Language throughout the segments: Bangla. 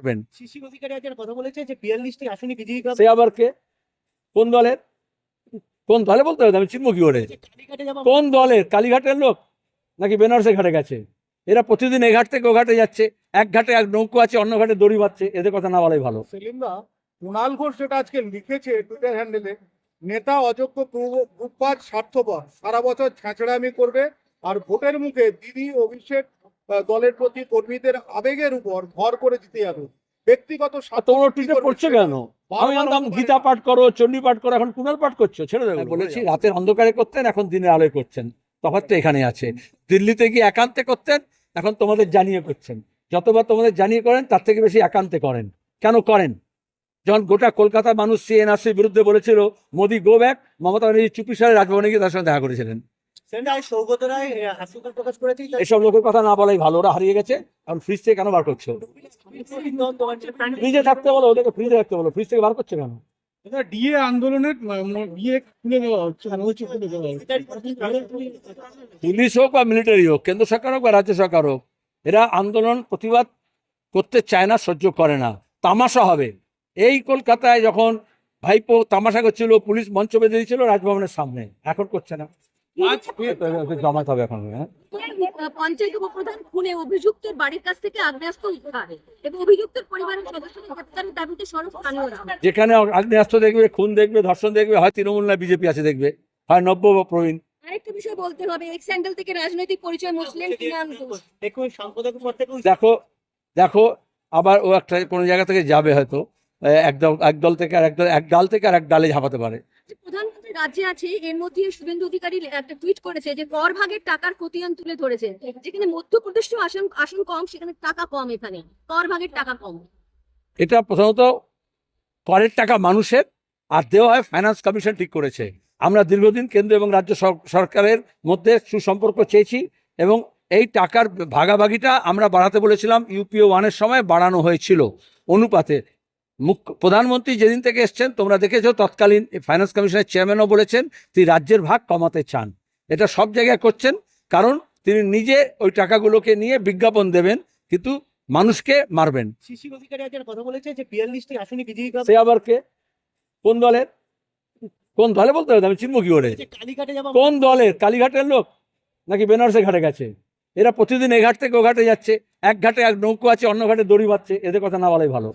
পারবেন। শিশির অধিকারী আজকে কথা বলেছে যে বিয়াল্লিশটি আসনে হবে সে আবার কে? কোন দলের? কোন দলে বলতে হবে? আমি চিনব কি করে? কোন দলের? কালীঘাটের লোক? নাকি বেনারসের ঘাটে গেছে? এরা প্রতিদিন এই ঘাট থেকে ও ঘাটে যাচ্ছে। এক ঘাটে এক নৌকো আছে অন্য ঘাটে দড়ি বাচ্ছে এদের কথা না বলাই ভালো। সেলিমদা কুণাল ঘোষ যেটা আজকে লিখেছে টুইটার হ্যান্ডেলে নেতা অযোগ্য স্বার্থপর। সারা বছর ছ্যাঁচড়ামি করবে। আর ভোটের মুখে দিদি অভিষেক দলের প্রতি কর্মীদের আবেগের উপর ভর করে দিতে যাবে ব্যক্তিগত তোমরা টুইটে করবে কেন? আমি জানতাম গীতা পাঠ করো চণ্ডী পাঠ করো এখন কুণাল পাঠ করছ? ছেড়ে দেবো বলেছি রাতের অন্ধকারে করতেন এখন দিনের আলোয় করছেন। তফাৎ তো এখানে আছে। দিল্লিতে গিয়ে একান্তে করতেন এখন তোমাদের জানিয়ে করছেন। যতবার তোমাদের জানিয়ে করেন তার থেকে বেশি একান্তে করেন। কেন করেন? যখন গোটা কলকাতার মানুষ সিএনআরসির বিরুদ্ধে বলেছিল মোদি গো ব্যাক মমতা ব্যানার্জি চুপি সারে রাজভবনে গিয়ে তার সঙ্গে দেখা করেছিলেন। এসব লোকের কথা না বলাই ভালো ওরা হারিয়ে গেছে। এখন ফ্রিজ থেকে কেন বার করছ ফ্রিজে থাকতে বলো ওদেরকে ফ্রিজে রাখতে বলো। ফ্রিজ থেকে বার করছ কেন? ডিএ আন্দোলনের বিয়ে খুলে দেওয়া হচ্ছে অনুমতি খুলে দেওয়া হচ্ছে। পুলিশ হোক বা মিলিটারি হোক কেন্দ্র সরকার হোক বা রাজ্য সরকার হোক এরা আন্দোলন প্রতিবাদ করতে চায় না সহ্য করে না। তামাশা হবে। এই কলকাতায় যখন ভাইপো তামাশা করছিল পুলিশ মঞ্চ বেঁধে দিয়েছিল রাজভবনের সামনে। এখন করছে না। আজ হবে এখন হ্যাঁ? পঞ্চায়েত উপপ্রধান খুনে অভিযুক্তের বাড়ির কাছ থেকে আগ্নেয়াস্ত্র উদ্ধার এবং অভিযুক্তের পরিবারের সদস্যদের গ্রেপ্তারের দাবিতে সড়ক যেখানে আগ্নেয়াস্ত্র দেখবে খুন দেখবে ধর্ষণ দেখবে হয় তৃণমূল না বিজেপি আছে দেখবে হয় নব্য বা প্রবীণ। আরেকটা বিষয় বলতে হবে এক্স স্যান্ডেল থেকে রাজনৈতিক পরিচয় মুসলিম দেখো দেখো আবার ও একটা কোনো জায়গা থেকে যাবে হয়তো এ, একদল থেকে আর এক দল এক ডাল থেকে আর এক ডালে ঝাঁপাতে পারে। রাজ্যে আছে, এর মধ্যে শুভেন্দু অধিকারী একটা টুইট করেছে যে কর ভাগের টাকার খতিয়ান তুলে ধরেছে। যেখানে মধ্যপ্রদেশ আসন আসন কম, সেখানে টাকা কম এখানে। কর ভাগের টাকা কম। এটা প্রথমত করের টাকা মানুষের, আর দেওয়া হয় ফাইন্যান্স কমিশন ঠিক করেছে। আমরা দীর্ঘদিন কেন্দ্র এবং রাজ্য সরকারের মধ্যে সুসম্পর্ক চেয়েছি, এবং এই টাকার ভাগাভাগিটা আমরা বাড়াতে বলেছিলাম, ইউপিও ওয়ানের সময় বাড়ানো হয়েছিল অনুপাতে। মুখ্য প্রধানমন্ত্রী যেদিন থেকে এসছেন তোমরা দেখেছ তৎকালীন ফাইন্যান্স কমিশনের চেয়ারম্যানও বলেছেন তিনি রাজ্যের ভাগ কমাতে চান। এটা সব জায়গায় করছেন কারণ তিনি নিজে ওই টাকাগুলোকে নিয়ে বিজ্ঞাপন দেবেন কিন্তু মানুষকে মারবেন। শিশির অধিকারী কথা বলেছে যে বিয়াল্লিশটি আসনে সে আবার কে? কোন দলের? কোন দলে বলতে হবে? আমি চিনব কি করে? কোন দলের? কালীঘাটের লোক? নাকি বেনারসের ঘাটে গেছে? এরা প্রতিদিন এই ঘাট থেকে ও ঘাটে যাচ্ছে এক ঘাটে এক নৌকো আছে অন্য ঘাটে দড়ি বাচ্ছে এদের কথা না বলাই ভালো।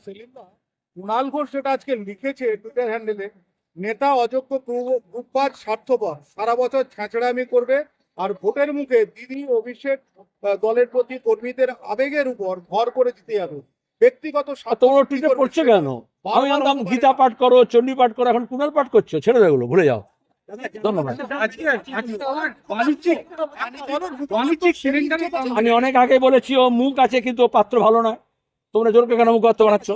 কুণাল ঘোষ যেটা আজকে লিখেছে টুইটার হ্যান্ডেলে নেতা অযোগ্য গ্রুপবাজ স্বার্থপর সারা বছর ছ্যাঁচড়ামি করবে আর ভোটের মুখে দিদি অভিষেক দলের প্রতি কর্মীদের আবেগের উপর ভর করে জিতে যাবে ব্যক্তিগত তোমরা টুইটে কেন? আমি জানতাম গীতা পাঠ করো চণ্ডী পাঠ করো এখন কুণাল পাঠ করছ ছেড়ে দেগুলো ভুলে যাও। আমি অনেক আগে বলেছি ও মুখ আছে কিন্তু পাত্র ভালো নয়। তোমরা জোরকে কেন মুখ বানাচ্ছ